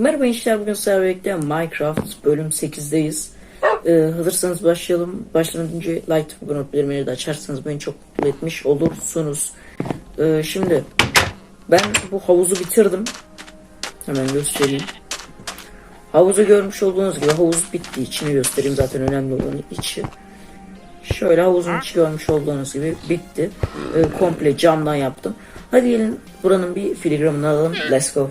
Merhaba gençler bugün sizlerle Minecraft bölüm 8'deyiz. Ee, hazırsanız başlayalım. Başlamadan önce like abone olup bildirimleri de açarsanız beni çok mutlu etmiş olursunuz. Ee, şimdi ben bu havuzu bitirdim. Hemen göstereyim. Havuzu görmüş olduğunuz gibi havuz bitti. İçini göstereyim zaten önemli olan içi. Şöyle havuzun içi görmüş olduğunuz gibi bitti. Ee, komple camdan yaptım. Hadi gelin buranın bir filigramını alalım. Let's go.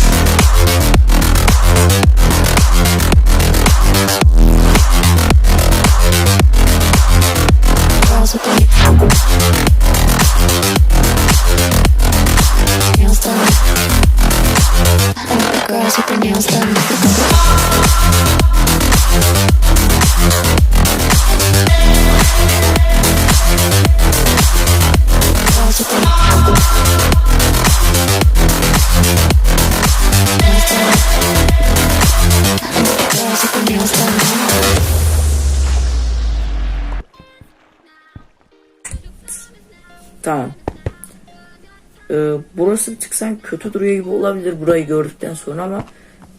Burası bir tık sen kötü duruyor gibi olabilir burayı gördükten sonra ama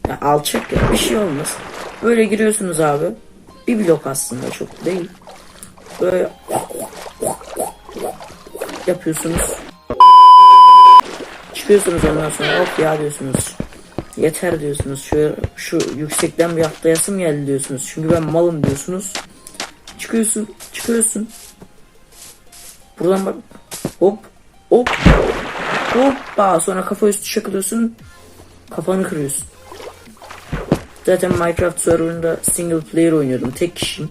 ya alçak ya bir şey olmaz. Böyle giriyorsunuz abi. Bir blok aslında çok değil. Böyle yapıyorsunuz. Çıkıyorsunuz ondan sonra hop ya diyorsunuz. Yeter diyorsunuz. Şu, şu yüksekten bir atlayasım geldi diyorsunuz. Çünkü ben malım diyorsunuz. Çıkıyorsun, çıkıyorsun. Buradan bak. Hop. Hop. Hoppa. Sonra kafa üstü çakılıyorsun. Kafanı kırıyorsun. Zaten Minecraft serverında single player oynuyordum. Tek kişiyim.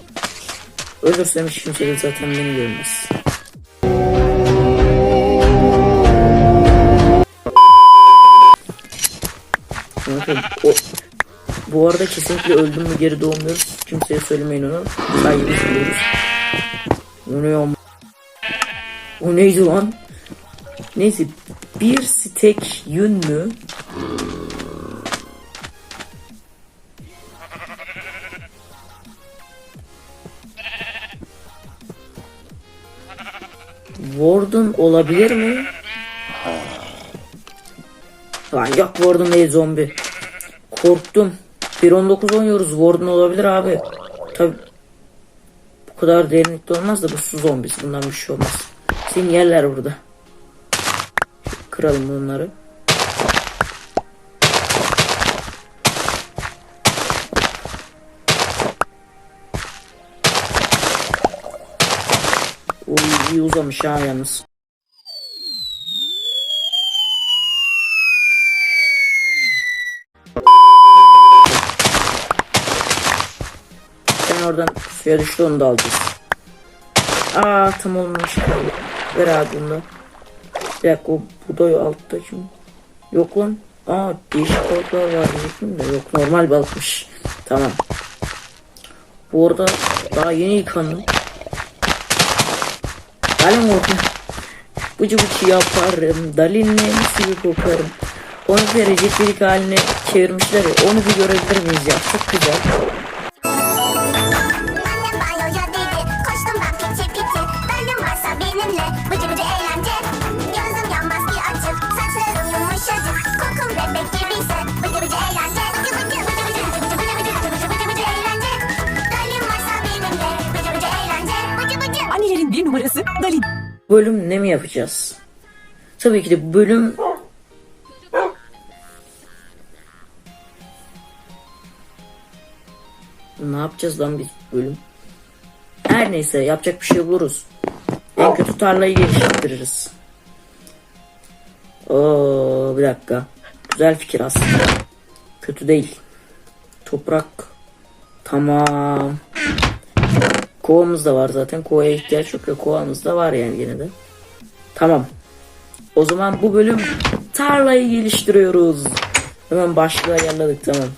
Ölürsem hiç kimse de zaten beni görmez. O, bu arada kesinlikle öldüm mü geri doğmuyoruz. Kimseye söylemeyin onu. Saygı duyuyoruz. O ne ya? O neydi lan? Neyse bir stek yün mü? Warden olabilir mi? Lan yok Warden değil zombi. Korktum. 1.19 oynuyoruz. Warden olabilir abi. Tabi bu kadar derinlikte olmaz da bu su zombisi. Bundan bir şey olmaz. Seni yerler burada. Kıralım bunları. Oy iyi uzamış ha yalnız. Sen oradan suya düştü onu da alacağız. Aa tam olmamış. Ver abi bunu. Bir dakika o buday altta kim? Yok lan. Aa değişik balıklar var diyecektim de yok normal balıkmış. Tamam. Bu arada daha yeni yıkandım. Dalin orada. Bıcı bıcı yaparım. Dalinle mis gibi kokarım. Onu dereceklilik haline çevirmişler. Onu bir görebilir miyiz ya? Çok güzel. Bölüm ne mi yapacağız? Tabii ki de bölüm Ne yapacağız lan biz bölüm? Her neyse yapacak bir şey buluruz. En kötü tarlayı geliştiririz. Oo bir dakika. Güzel fikir aslında. Kötü değil. Toprak. Tamam. Kovamız da var zaten. Kovaya ihtiyaç yok ya. Kovamız da var yani yine de. Tamam. O zaman bu bölüm tarlayı geliştiriyoruz. Hemen başlığı ayarladık tamam.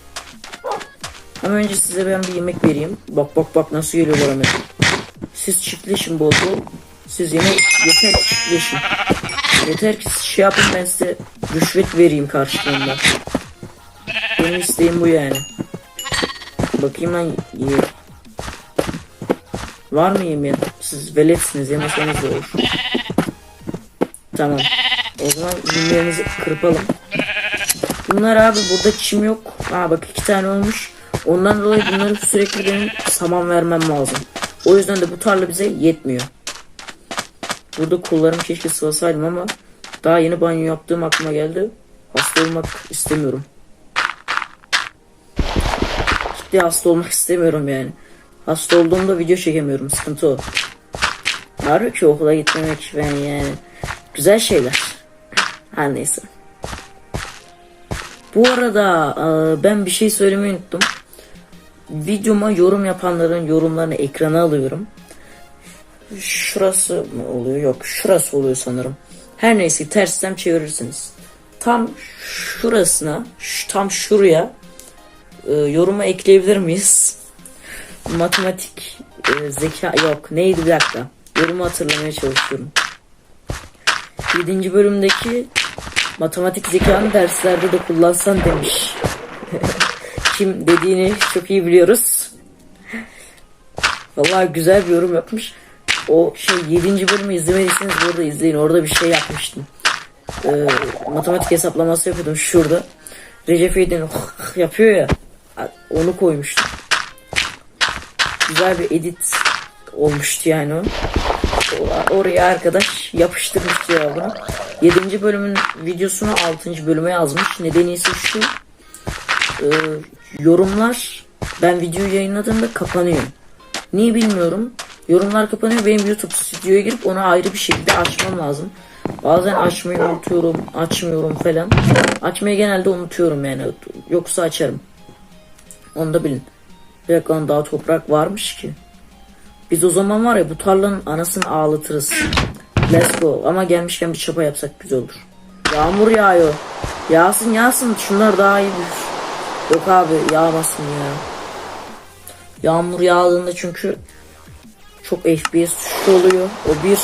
Ama önce size ben bir yemek vereyim. Bak bak bak nasıl geliyor bana yemek. Siz çiftleşin bol. Siz yemek yeter çiftleşin. Yeter ki şey yapın ben size rüşvet vereyim karşılığında. Benim isteğim bu yani. Bakayım ben Var mı yemeğin? Siz veletsiniz yemeseniz de olur. Tamam. O zaman yünlerimizi kırpalım. Bunlar abi burada çim yok. Aa bak iki tane olmuş. Ondan dolayı bunları sürekli benim saman vermem lazım. O yüzden de bu tarla bize yetmiyor. Burada kollarımı keşke sıvasaydım ama daha yeni banyo yaptığım aklıma geldi. Hasta olmak istemiyorum. Ciddi hasta olmak istemiyorum yani. Hasta olduğumda video çekemiyorum. Sıkıntı o. Halbuki okula gitmemek ben yani. Güzel şeyler. Her neyse. Bu arada e, ben bir şey söylemeyi unuttum. Videoma yorum yapanların yorumlarını ekrana alıyorum. Şurası mı oluyor? Yok şurası oluyor sanırım. Her neyse tersten çevirirsiniz. Tam şurasına, şu- tam şuraya e, yoruma ekleyebilir miyiz? Matematik, e, zeka yok. Neydi bir dakika. Yorumu hatırlamaya çalışıyorum. 7. bölümdeki matematik zekanı derslerde de kullansan demiş. Kim dediğini çok iyi biliyoruz. Vallahi güzel bir yorum yapmış. O şey 7. bölümü izlemediyseniz burada izleyin. Orada bir şey yapmıştım. Ee, matematik hesaplaması yapıyordum şurada. Recep İvedik'in yapıyor ya. Onu koymuştum. Güzel bir edit olmuştu yani o. Oraya arkadaş yapıştırmış cevabını. 7. bölümün videosunu 6. bölüme yazmış. Nedeni ise şu. e, yorumlar ben videoyu yayınladığımda kapanıyor. Niye bilmiyorum. Yorumlar kapanıyor. Benim YouTube stüdyoya girip onu ayrı bir şekilde açmam lazım. Bazen açmayı unutuyorum, açmıyorum falan. Açmayı genelde unutuyorum yani. Yoksa açarım. Onu da bilin. Bir daha toprak varmış ki. Biz o zaman var ya bu tarlanın anasını ağlatırız. Let's go. Ama gelmişken bir çapa yapsak güzel olur. Yağmur yağıyor. Yağsın yağsın. Şunlar daha iyi büyür. Yok abi yağmasın ya. Yağmur yağdığında çünkü çok FPS düşüşü oluyor. O bir.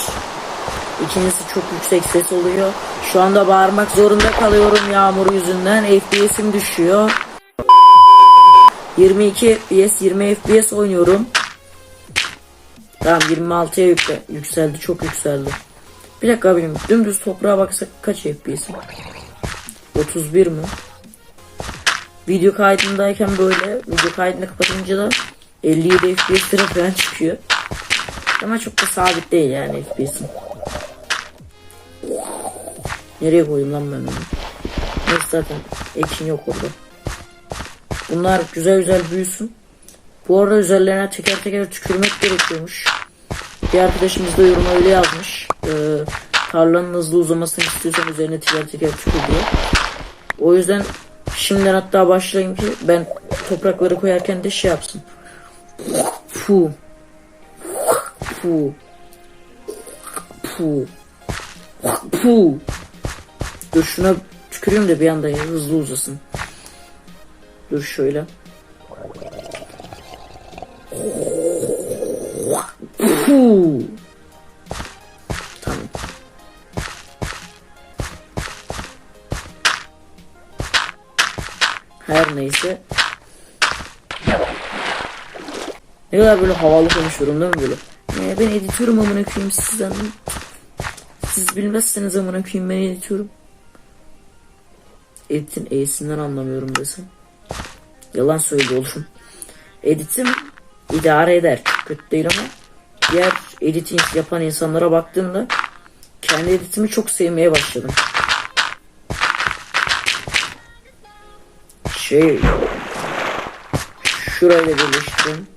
İkincisi çok yüksek ses oluyor. Şu anda bağırmak zorunda kalıyorum yağmur yüzünden. FPS'im düşüyor. 22 FPS, 20 FPS oynuyorum. Tamam 26'ya yükle, yükseldi, çok yükseldi. Bir dakika benim dümdüz toprağa baksak kaç FPS'im? 31 mi? Video kaydındayken böyle, video kaydını kapatınca da 57 FPS falan çıkıyor. Ama çok da sabit değil yani FPS'im. Nereye koyayım lan ben bunu? Neyse zaten action yok orada. Bunlar güzel güzel büyüsün. Bu arada üzerlerine teker teker tükürmek gerekiyormuş. Bir arkadaşımız da yoruma öyle yazmış. Ee, tarlanın hızlı uzamasını istiyorsan üzerine teker teker tükür diye. O yüzden şimdiden hatta başlayayım ki ben toprakları koyarken de şey yapsın. Fu. Fu. Fu. Fu. Dur şuna tüküreyim de bir anda hızlı uzasın. Dur şöyle. Tamam. Her neyse. Ne kadar böyle havalı konuşuyorum değil mi böyle? Ee, ben editörüm amına koyayım sizden. Siz bilmezseniz amına koyayım ben editörüm. Editin E'sinden anlamıyorum desem. Yalan söylüyor oğlum. Editim idare eder. Kötü değil ama diğer editing yapan insanlara baktığımda kendi editimi çok sevmeye başladım. Şey şurayla birleştireyim.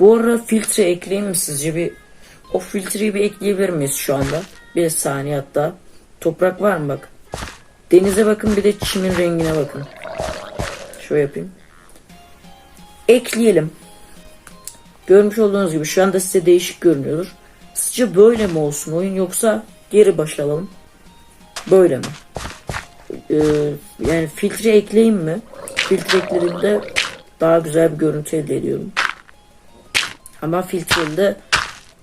Bu ara filtre ekleyeyim mi sizce bir o filtreyi bir ekleyebilir miyiz şu anda? Bir saniye hatta. Toprak var mı bak. Denize bakın bir de çimin rengine bakın. Şöyle yapayım. Ekleyelim. Görmüş olduğunuz gibi şu anda size değişik görünüyordur. Sizce böyle mi olsun oyun yoksa geri başlayalım. Böyle mi? Ee, yani filtre ekleyeyim mi? Filtre daha güzel bir görüntü elde ediyorum. Ama filtreli de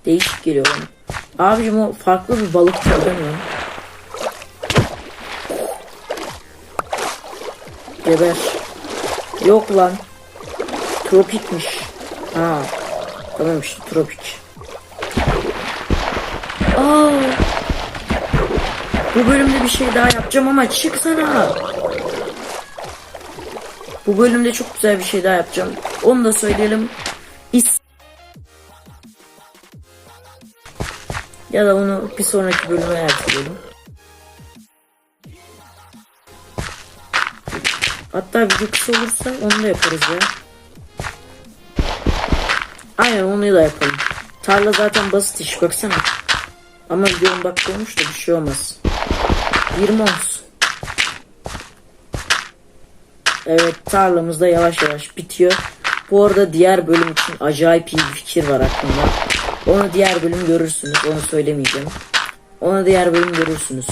değişik geliyor bana. Abicim o farklı bir balık değil mi? Geber. Yok lan. Tropikmiş. Ha. Tamam işte tropik. Aa. Bu bölümde bir şey daha yapacağım ama çıksana. Bu bölümde çok güzel bir şey daha yapacağım. Onu da söyleyelim. İs ya da onu bir sonraki bölüme erteleyelim. Hatta kısa olursa onu da yaparız ya. Aynen onu da yapalım. Tarla zaten basit iş baksana. Ama video 10 dakika olmuş da bir şey olmaz. 20 olsun. Evet tarlamız da yavaş yavaş bitiyor. Bu arada diğer bölüm için acayip iyi bir fikir var aklımda. Onu diğer bölüm görürsünüz. Onu söylemeyeceğim. Onu diğer bölüm görürsünüz.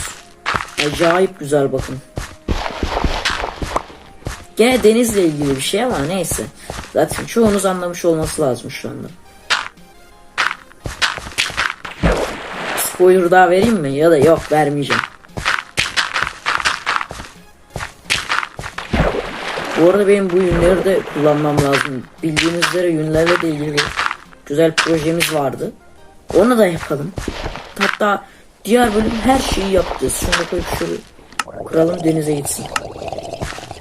Acayip güzel bakın. Gene denizle ilgili bir şey ama neyse. Zaten çoğunuz anlamış olması lazım şu anda. Spoiler daha vereyim mi? Ya da yok vermeyeceğim. Bu arada benim bu yünleri de kullanmam lazım. Bildiğiniz üzere yünlerle de ilgili güzel projemiz vardı. Onu da yapalım. Hatta diğer bölüm her şeyi yapacağız. Şunu koyup şöyle kuralım denize gitsin.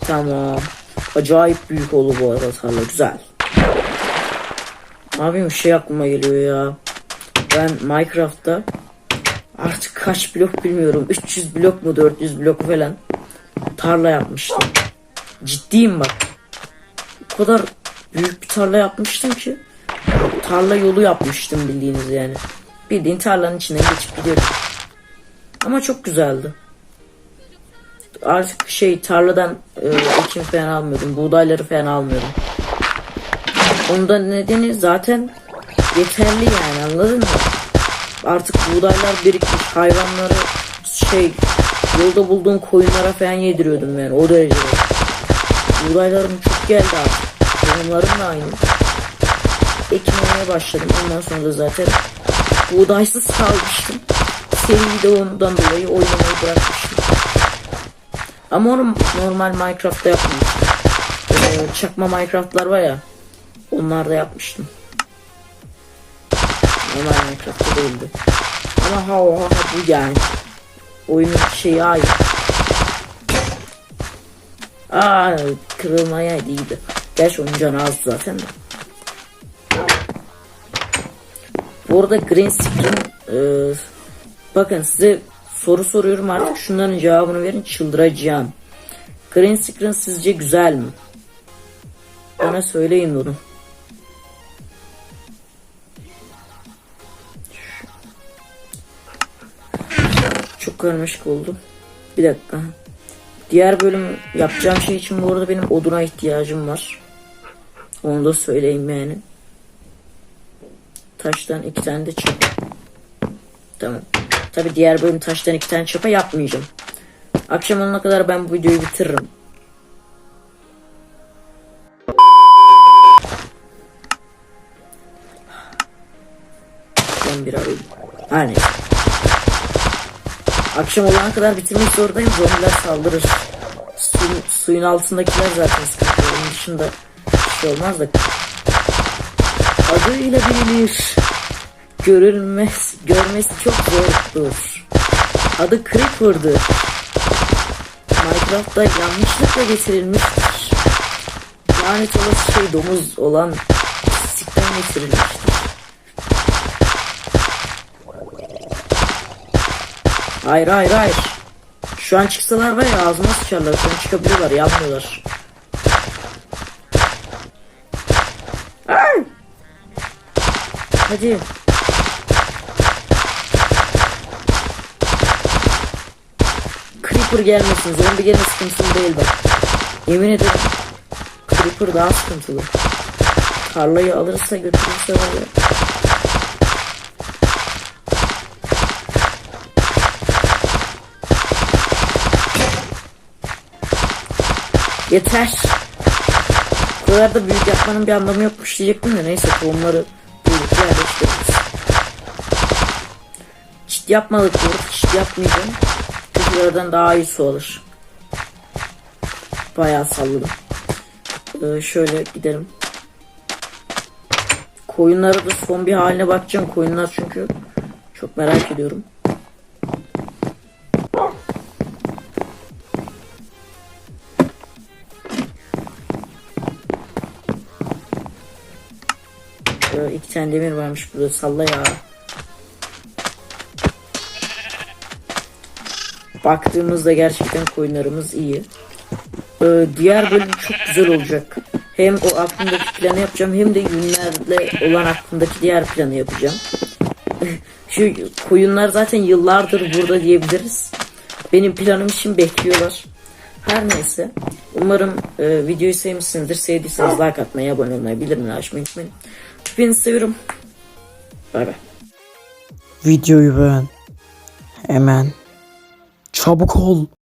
Tamam. Acayip büyük oldu bu arada tarla. Güzel. Abi bir şey aklıma geliyor ya. Ben Minecraft'ta artık kaç blok bilmiyorum. 300 blok mu 400 blok falan tarla yapmıştım. Ciddiyim bak. O kadar büyük bir tarla yapmıştım ki tarla yolu yapmıştım bildiğiniz yani. Bildiğin tarlanın içinden geçip gidiyorum. Ama çok güzeldi. Artık şey tarladan e, ekim falan almıyordum. Buğdayları falan almıyordum. Ondan nedeni zaten yeterli yani anladın mı? Artık buğdaylar birikmiş hayvanları şey yolda bulduğum koyunlara falan yediriyordum yani o derece. Buğdaylarım çok geldi artık. Tohumlarım da aynı. Ekmeye başladım. Ondan sonra da zaten buğdaysız kalmıştım. Seri de ondan dolayı oynamayı bırakmıştım. Ama onu normal Minecraft'ta yapmamıştım. Ee, çakma Minecraft'lar var ya. Onlarda yapmıştım. Normal Minecraft'ta değildi. Ama ha ha ha bu yani. Oyunun şeyi aynı. Aa kırılmaya iyiydi. Gerçi onun canı az zaten de. Bu arada green screen e, bakın size soru soruyorum artık şunların cevabını verin çıldıracağım. Green screen sizce güzel mi? Bana söyleyin bunu. Çok karmaşık oldu. Bir dakika. Diğer bölüm yapacağım şey için bu arada benim oduna ihtiyacım var. Onu da söyleyeyim yani. Taştan iki tane de çapa. Tamam. Tabi diğer bölüm taştan iki tane çapa yapmayacağım. Akşam olana kadar ben bu videoyu bitiririm. Ben bir arayayım. Neyse. Akşam olana kadar bitirmek zorundayım. Zombiler saldırır. Suyun, suyun altındakiler zaten sıkıntı. Onun dışında bir şey olmaz da. Adıyla bilinir. Görülmez, görmesi çok zordur. Adı Creeper'dır. Minecraft'ta yanlışlıkla getirilmiştir. Lanet olası şey domuz olan sikten getirilmiştir. Hayır hayır hayır. Şu an çıksalar var ya ağzıma sıçarlar. Şu an çıkabiliyorlar yapmıyorlar. Hadi. Creeper gelmesin. Zombi gelme sıkıntılı değil bak. Yemin ederim. Creeper daha sıkıntılı. Tarlayı alırsa götürürse var ya. Yeter. Bu kadar da büyük yapmanın bir anlamı yokmuş diyecektim de neyse tohumları büyük yerleştiririz. Çit yapmadık bu çit yapmayacağım. Oradan daha iyi su alır. Bayağı salladım. Ee, şöyle gidelim. Koyunlara da son bir haline bakacağım. Koyunlar çünkü çok merak ediyorum. Ee, iki tane demir varmış burada salla ya. Baktığımızda gerçekten koyunlarımız iyi. Ee, diğer bölüm çok güzel olacak. Hem o aklımdaki planı yapacağım hem de günlerle olan aklımdaki diğer planı yapacağım. Şu koyunlar zaten yıllardır burada diyebiliriz. Benim planım için bekliyorlar. Her neyse. Umarım e, videoyu sevmişsinizdir. Sevdiyseniz like atmayı, abone olmayı, bildirimleri açmayı unutmayın. Hepinizi seviyorum. Bay bay. Videoyu beğen. Hemen. Çabuk ol.